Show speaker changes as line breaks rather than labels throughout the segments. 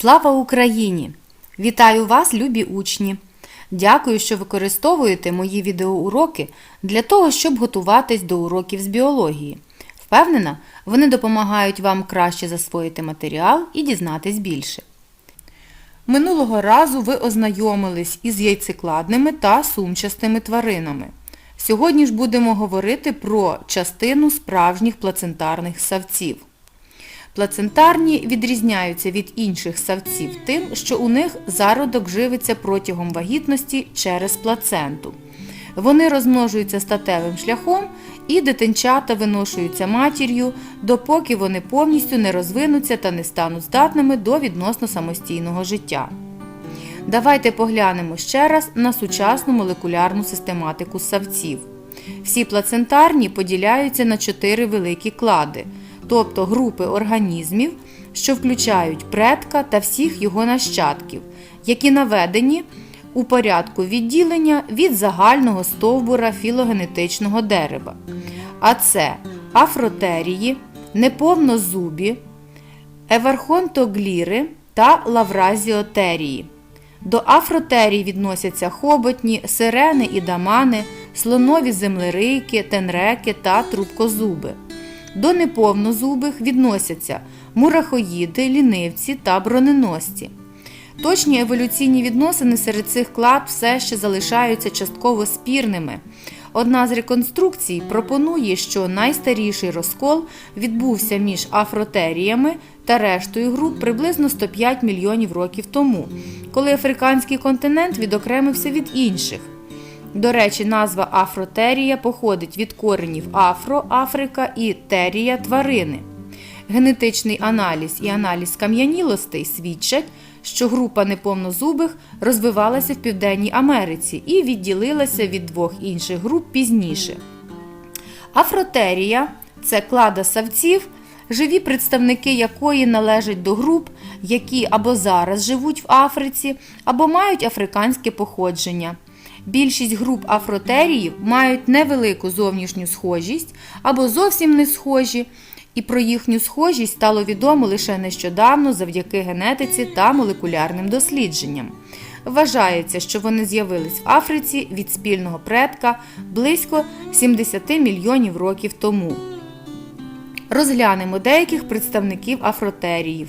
Слава Україні! Вітаю вас, любі учні! Дякую, що використовуєте мої відеоуроки для того, щоб готуватись до уроків з біології. Впевнена, вони допомагають вам краще засвоїти матеріал і дізнатись більше. Минулого разу ви ознайомились із яйцекладними та сумчастими тваринами. Сьогодні ж будемо говорити про частину справжніх плацентарних савців. Плацентарні відрізняються від інших савців тим, що у них зародок живиться протягом вагітності через плаценту. Вони розмножуються статевим шляхом і дитинчата виношуються матір'ю, допоки вони повністю не розвинуться та не стануть здатними до відносно самостійного життя. Давайте поглянемо ще раз на сучасну молекулярну систематику савців. Всі плацентарні поділяються на чотири великі клади, тобто групи організмів, що включають предка та всіх його нащадків, які наведені у порядку відділення від загального стовбура філогенетичного дерева. А це афротерії, неповнозубі, еверхонтогліри та лавразіотерії. До афротерій відносяться хоботні, сирени і дамани, слонові землерийки, тенреки та трубкозуби. До неповнозубих відносяться мурахоїди, лінивці та броненосці. Точні еволюційні відносини серед цих клад все ще залишаються частково спірними. Одна з реконструкцій пропонує, що найстаріший розкол відбувся між афротеріями та рештою груп приблизно 105 мільйонів років тому, коли африканський континент відокремився від інших. До речі, назва афротерія походить від коренів афро, Африка і терія тварини. Генетичний аналіз і аналіз кам'янілостей свідчать, що група неповнозубих розвивалася в Південній Америці і відділилася від двох інших груп пізніше. Афротерія це клада савців, живі представники якої належать до груп, які або зараз живуть в Африці, або мають африканське походження. Більшість груп афротеріїв мають невелику зовнішню схожість або зовсім не схожі, і про їхню схожість стало відомо лише нещодавно завдяки генетиці та молекулярним дослідженням. Вважається, що вони з'явились в Африці від спільного предка близько 70 мільйонів років тому. Розглянемо деяких представників афротеріїв.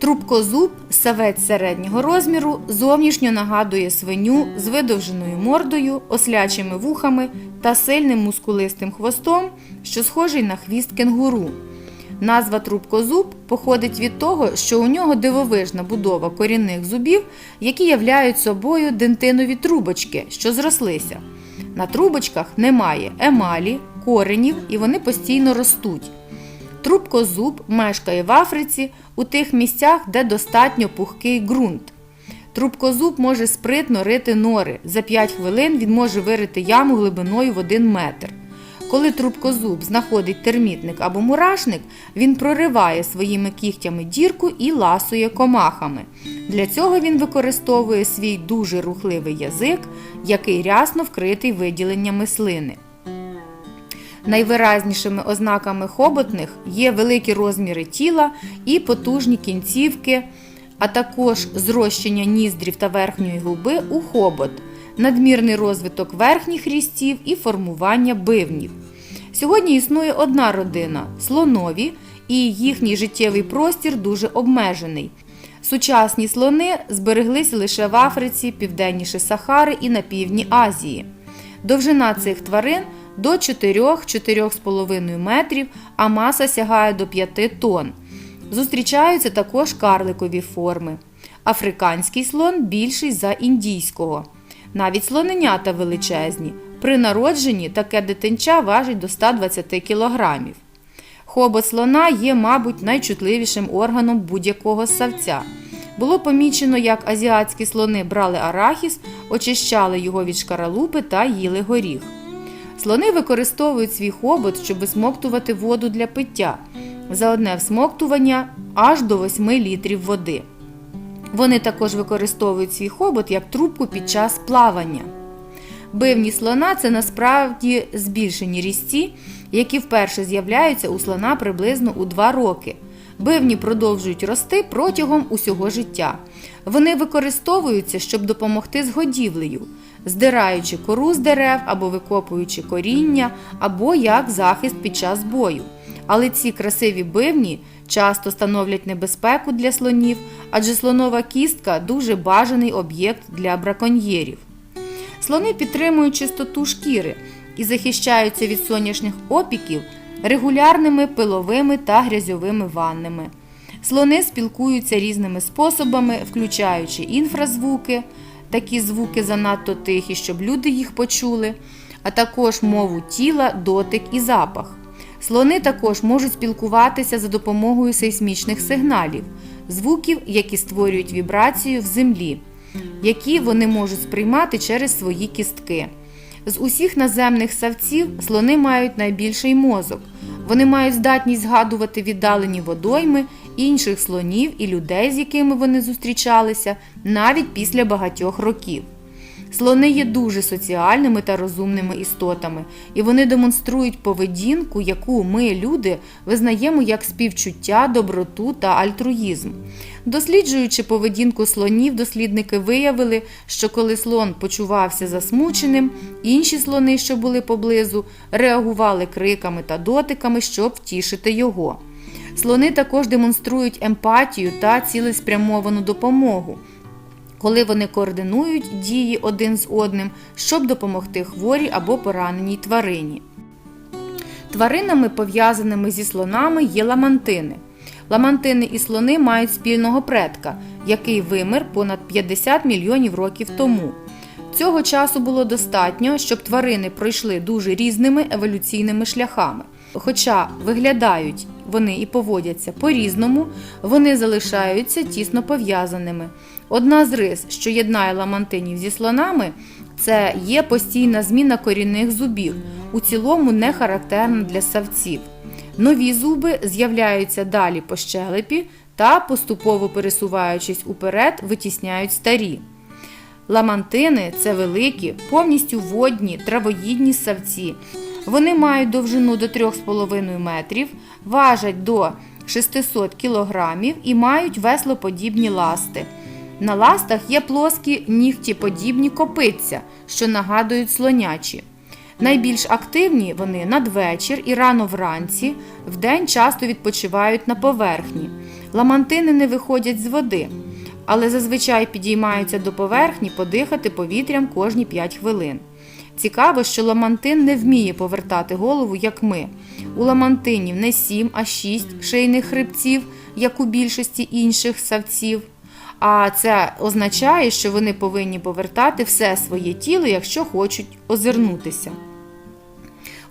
Трубкозуб, савець середнього розміру, зовнішньо нагадує свиню з видовженою мордою, ослячими вухами та сильним мускулистим хвостом, що схожий на хвіст кенгуру. Назва трубкозуб походить від того, що у нього дивовижна будова корінних зубів, які являють собою дентинові трубочки, що зрослися. На трубочках немає емалі, коренів і вони постійно ростуть. Трубкозуб мешкає в Африці у тих місцях, де достатньо пухкий ґрунт. Трубкозуб може спритно рити нори. За 5 хвилин він може вирити яму глибиною в 1 метр. Коли трубкозуб знаходить термітник або мурашник, він прориває своїми кігтями дірку і ласує комахами. Для цього він використовує свій дуже рухливий язик, який рясно вкритий виділеннями слини. Найвиразнішими ознаками хоботних є великі розміри тіла і потужні кінцівки, а також зрощення ніздрів та верхньої губи у хобот, надмірний розвиток верхніх хрістів і формування бивнів. Сьогодні існує одна родина слонові, і їхній життєвий простір дуже обмежений. Сучасні слони збереглися лише в Африці, південніше Сахари і на півдні Азії. Довжина цих тварин до 4-4,5 метрів, а маса сягає до 5 тонн. Зустрічаються також карликові форми. Африканський слон більший за індійського. Навіть слоненята величезні. При народженні таке дитинча важить до 120 кг. Хобот слона є, мабуть, найчутливішим органом будь-якого ссавця. Було помічено, як азіатські слони брали арахіс, очищали його від шкаралупи та їли горіх. Слони використовують свій хобот, щоб висмоктувати воду для пиття. За одне всмоктування аж до 8 літрів води. Вони також використовують свій хобот як трубку під час плавання. Бивні слона це насправді збільшені різці, які вперше з'являються у слона приблизно у 2 роки. Бивні продовжують рости протягом усього життя. Вони використовуються, щоб допомогти з годівлею, здираючи кору з дерев або викопуючи коріння, або як захист під час бою. Але ці красиві бивні часто становлять небезпеку для слонів, адже слонова кістка дуже бажаний об'єкт для браконьєрів. Слони підтримують чистоту шкіри і захищаються від сонячних опіків регулярними пиловими та грязьовими ваннами. Слони спілкуються різними способами, включаючи інфразвуки, такі звуки занадто тихі, щоб люди їх почули, а також мову тіла, дотик і запах. Слони також можуть спілкуватися за допомогою сейсмічних сигналів, звуків, які створюють вібрацію в землі, які вони можуть сприймати через свої кістки. З усіх наземних савців слони мають найбільший мозок. Вони мають здатність згадувати віддалені водойми інших слонів і людей, з якими вони зустрічалися, навіть після багатьох років. Слони є дуже соціальними та розумними істотами, і вони демонструють поведінку, яку ми, люди, визнаємо як співчуття, доброту та альтруїзм. Досліджуючи поведінку слонів, дослідники виявили, що коли слон почувався засмученим, інші слони, що були поблизу, реагували криками та дотиками, щоб втішити його. Слони також демонструють емпатію та цілеспрямовану допомогу коли вони координують дії один з одним, щоб допомогти хворій або пораненій тварині. Тваринами, пов'язаними зі слонами, є ламантини. Ламантини і слони мають спільного предка, який вимер понад 50 мільйонів років тому. Цього часу було достатньо, щоб тварини пройшли дуже різними еволюційними шляхами. Хоча виглядають вони і поводяться по-різному, вони залишаються тісно пов'язаними. Одна з рис, що єднає ламантинів зі слонами, це є постійна зміна корінних зубів, у цілому не характерна для савців. Нові зуби з'являються далі по щелепі та, поступово пересуваючись уперед, витісняють старі. Ламантини це великі, повністю водні, травоїдні савці. Вони мають довжину до 3,5 метрів, важать до 600 кілограмів і мають веслоподібні ласти. На ластах є плоскі нігтіподібні копиця, що нагадують слонячі. Найбільш активні вони надвечір і рано вранці, вдень часто відпочивають на поверхні. Ламантини не виходять з води, але зазвичай підіймаються до поверхні подихати повітрям кожні 5 хвилин. Цікаво, що ламантин не вміє повертати голову, як ми. У ламантинів не 7, а 6 шийних хребців, як у більшості інших савців. А це означає, що вони повинні повертати все своє тіло, якщо хочуть озирнутися.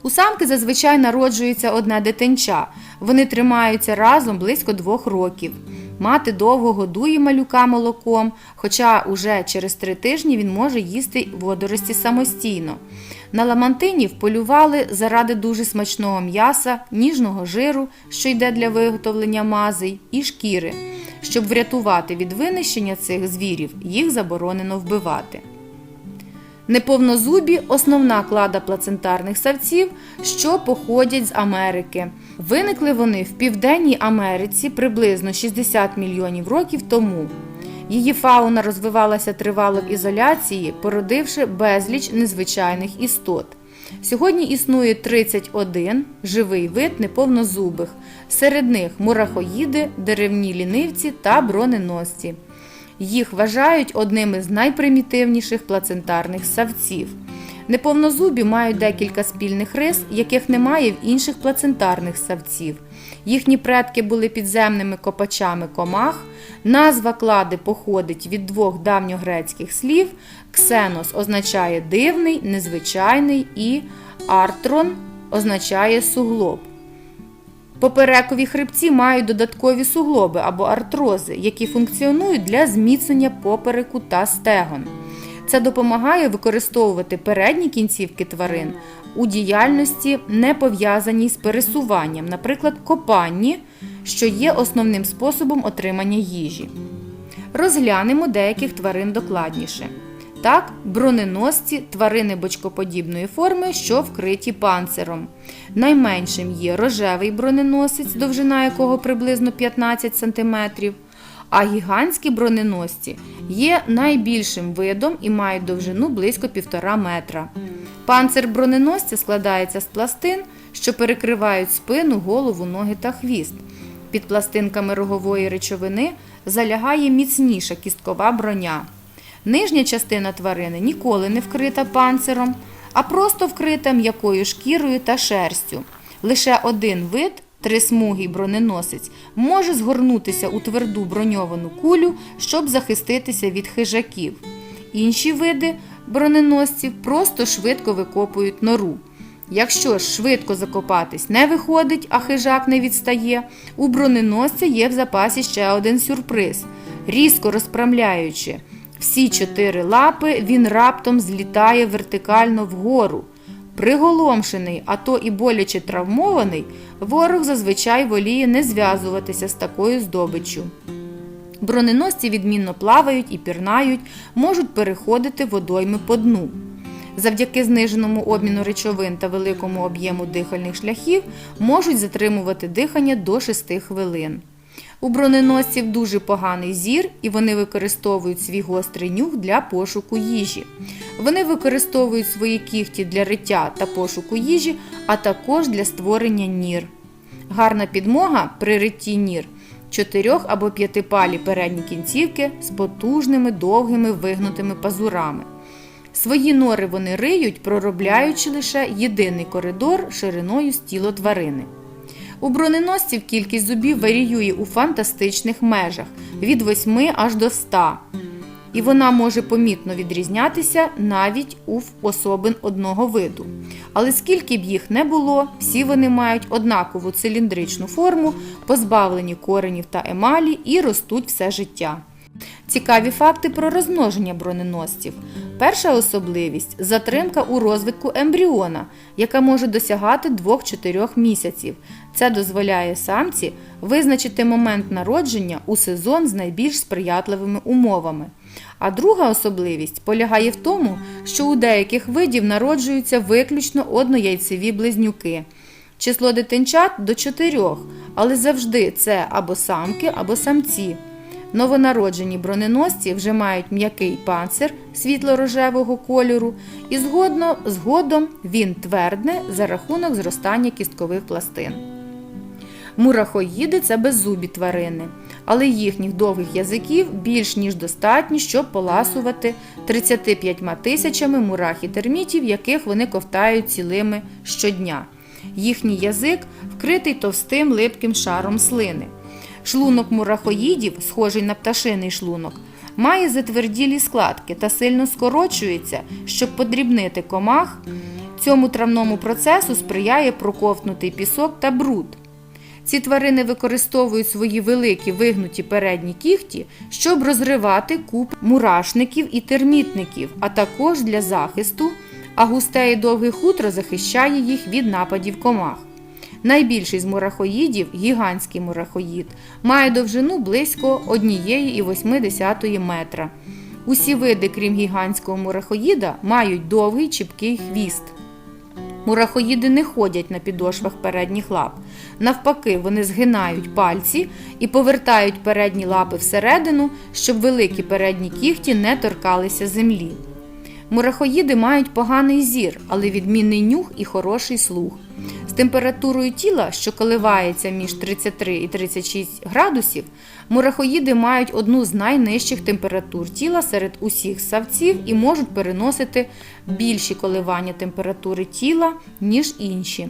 У самки зазвичай народжується одне дитинча. Вони тримаються разом близько двох років. Мати довго годує малюка молоком, хоча уже через три тижні він може їсти водорості самостійно. На ламантинів полювали заради дуже смачного м'яса, ніжного жиру, що йде для виготовлення мазей, і шкіри. Щоб врятувати від винищення цих звірів, їх заборонено вбивати. Неповнозубі основна клада плацентарних савців, що походять з Америки. Виникли вони в Південній Америці приблизно 60 мільйонів років тому. Її фауна розвивалася тривало в ізоляції, породивши безліч незвичайних істот. Сьогодні існує 31 живий вид неповнозубих, серед них мурахоїди, деревні лінивці та броненосці. Їх вважають одними з найпримітивніших плацентарних савців. Неповнозубі мають декілька спільних рис, яких немає в інших плацентарних савців. Їхні предки були підземними копачами комах. Назва клади походить від двох давньогрецьких слів. Ксенос означає дивний, незвичайний і артрон означає суглоб. Поперекові хребці мають додаткові суглоби або артрози, які функціонують для зміцнення попереку та стегон. Це допомагає використовувати передні кінцівки тварин у діяльності, не пов'язаній з пересуванням, наприклад, копанні, що є основним способом отримання їжі. Розглянемо деяких тварин докладніше. Так, броненосці тварини бочкоподібної форми, що вкриті панциром. Найменшим є рожевий броненосець, довжина якого приблизно 15 см, а гігантські броненосці є найбільшим видом і мають довжину близько 1,5 метра. Панцир броненосця складається з пластин, що перекривають спину, голову, ноги та хвіст. Під пластинками рогової речовини залягає міцніша кісткова броня. Нижня частина тварини ніколи не вкрита панциром, а просто вкрита м'якою шкірою та шерстю. Лише один вид, трисмугий броненосець, може згорнутися у тверду броньовану кулю, щоб захиститися від хижаків. Інші види броненосців просто швидко викопують нору. Якщо ж швидко закопатись не виходить, а хижак не відстає, у броненосця є в запасі ще один сюрприз. Різко розпрямляючи всі чотири лапи, він раптом злітає вертикально вгору. Приголомшений, а то і боляче травмований, ворог зазвичай воліє не зв'язуватися з такою здобиччю. Броненосці відмінно плавають і пірнають, можуть переходити водойми по дну. Завдяки зниженому обміну речовин та великому об'єму дихальних шляхів можуть затримувати дихання до 6 хвилин. У броненосців дуже поганий зір, і вони використовують свій гострий нюх для пошуку їжі. Вони використовують свої кігті для риття та пошуку їжі, а також для створення нір. Гарна підмога при ритті нір чотирьох або п'ятипалі передні кінцівки з потужними довгими вигнутими пазурами. Свої нори вони риють, проробляючи лише єдиний коридор шириною з тіло тварини. У броненосців кількість зубів варіює у фантастичних межах від 8 аж до 100. І вона може помітно відрізнятися навіть у особин одного виду. Але скільки б їх не було, всі вони мають однакову циліндричну форму, позбавлені коренів та емалі і ростуть все життя. Цікаві факти про розмноження броненосців. Перша особливість затримка у розвитку ембріона, яка може досягати 2-4 місяців. Це дозволяє самці визначити момент народження у сезон з найбільш сприятливими умовами. А друга особливість полягає в тому, що у деяких видів народжуються виключно однояйцеві близнюки. Число дитинчат до 4, але завжди це або самки, або самці. Новонароджені броненосці вже мають м'який панцир світло-рожевого кольору, і згодно, згодом він твердне за рахунок зростання кісткових пластин. Мурахоїди це беззубі тварини, але їхніх довгих язиків більш ніж достатньо, щоб поласувати 35 тисячами мурах термітів, яких вони ковтають цілими щодня. Їхній язик вкритий товстим липким шаром слини. Шлунок мурахоїдів, схожий на пташиний шлунок, має затверділі складки та сильно скорочується, щоб подрібнити комах. Цьому травному процесу сприяє проковтнутий пісок та бруд. Ці тварини використовують свої великі вигнуті передні кігті, щоб розривати куп мурашників і термітників, а також для захисту, а густе і довге хутро захищає їх від нападів комах. Найбільший з мурахоїдів, гігантський мурахоїд, має довжину близько 1,8 метра. Усі види, крім гігантського мурахоїда, мають довгий чіпкий хвіст. Мурахоїди не ходять на підошвах передніх лап. Навпаки, вони згинають пальці і повертають передні лапи всередину, щоб великі передні кігті не торкалися землі. Мурахоїди мають поганий зір, але відмінний нюх і хороший слух. З температурою тіла, що коливається між 33 і 36 градусів, мурахоїди мають одну з найнижчих температур тіла серед усіх савців і можуть переносити більші коливання температури тіла, ніж інші.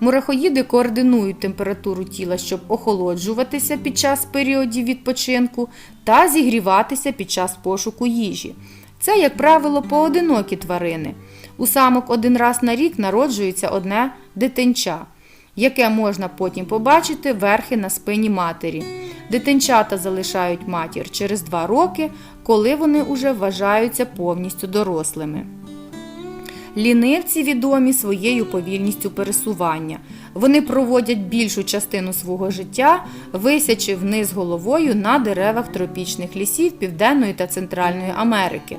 Мурахоїди координують температуру тіла, щоб охолоджуватися під час періодів відпочинку та зігріватися під час пошуку їжі. Це, як правило, поодинокі тварини. У самок один раз на рік народжується одне дитинча, яке можна потім побачити верхи на спині матері. Дитинчата залишають матір через два роки, коли вони вже вважаються повністю дорослими. Лінивці відомі своєю повільністю пересування. Вони проводять більшу частину свого життя, висячи вниз головою на деревах тропічних лісів Південної та Центральної Америки.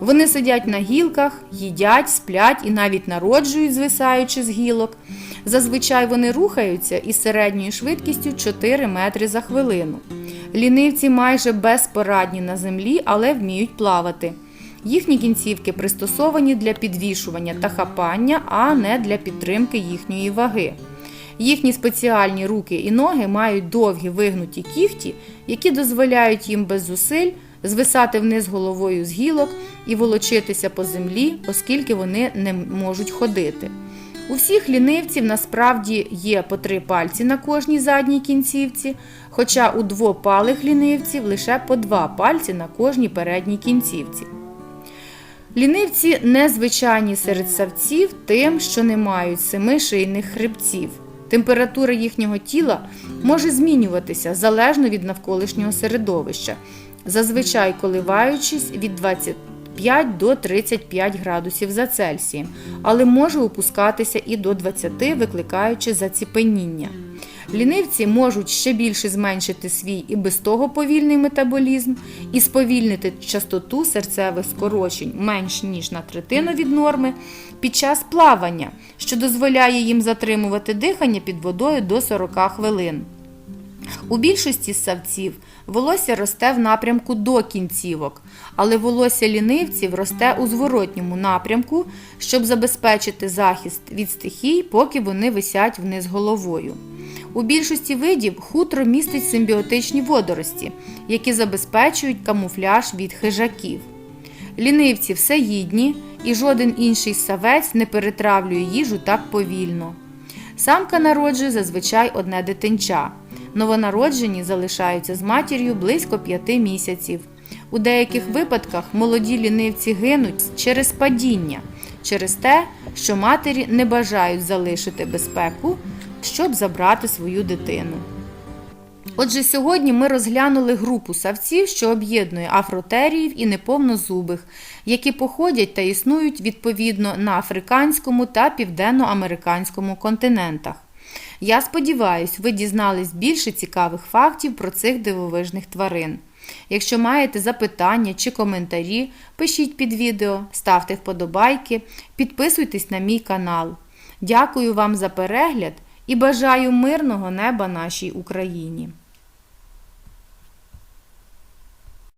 Вони сидять на гілках, їдять, сплять і навіть народжують, звисаючи з гілок. Зазвичай вони рухаються із середньою швидкістю 4 метри за хвилину. Лінивці майже безпорадні на землі, але вміють плавати. Їхні кінцівки пристосовані для підвішування та хапання, а не для підтримки їхньої ваги. Їхні спеціальні руки і ноги мають довгі вигнуті кігті, які дозволяють їм без зусиль звисати вниз головою з гілок і волочитися по землі, оскільки вони не можуть ходити. У всіх лінивців насправді є по три пальці на кожній задній кінцівці, хоча у двопалих лінивців лише по два пальці на кожній передній кінцівці. Лінивці незвичайні серед савців тим, що не мають семи шийних хребців. Температура їхнього тіла може змінюватися залежно від навколишнього середовища, зазвичай коливаючись від 25 до 35 градусів за Цельсієм, але може опускатися і до 20, викликаючи заціпеніння. Лінивці можуть ще більше зменшити свій і без того повільний метаболізм і сповільнити частоту серцевих скорочень менш ніж на третину від норми під час плавання, що дозволяє їм затримувати дихання під водою до 40 хвилин. У більшості ссавців волосся росте в напрямку до кінцівок, але волосся лінивців росте у зворотньому напрямку, щоб забезпечити захист від стихій, поки вони висять вниз головою. У більшості видів хутро містить симбіотичні водорості, які забезпечують камуфляж від хижаків. Лінивці всеїдні, і жоден інший савець не перетравлює їжу так повільно. Самка народжує зазвичай одне дитинча. Новонароджені залишаються з матір'ю близько п'яти місяців. У деяких випадках молоді лінивці гинуть через падіння, через те, що матері не бажають залишити безпеку, щоб забрати свою дитину. Отже, сьогодні ми розглянули групу савців, що об'єднує афротеріїв і неповнозубих, які походять та існують відповідно на африканському та південноамериканському континентах. Я сподіваюся, ви дізнались більше цікавих фактів про цих дивовижних тварин. Якщо маєте запитання чи коментарі, пишіть під відео, ставте вподобайки, підписуйтесь на мій канал. Дякую вам за перегляд і бажаю мирного неба нашій Україні!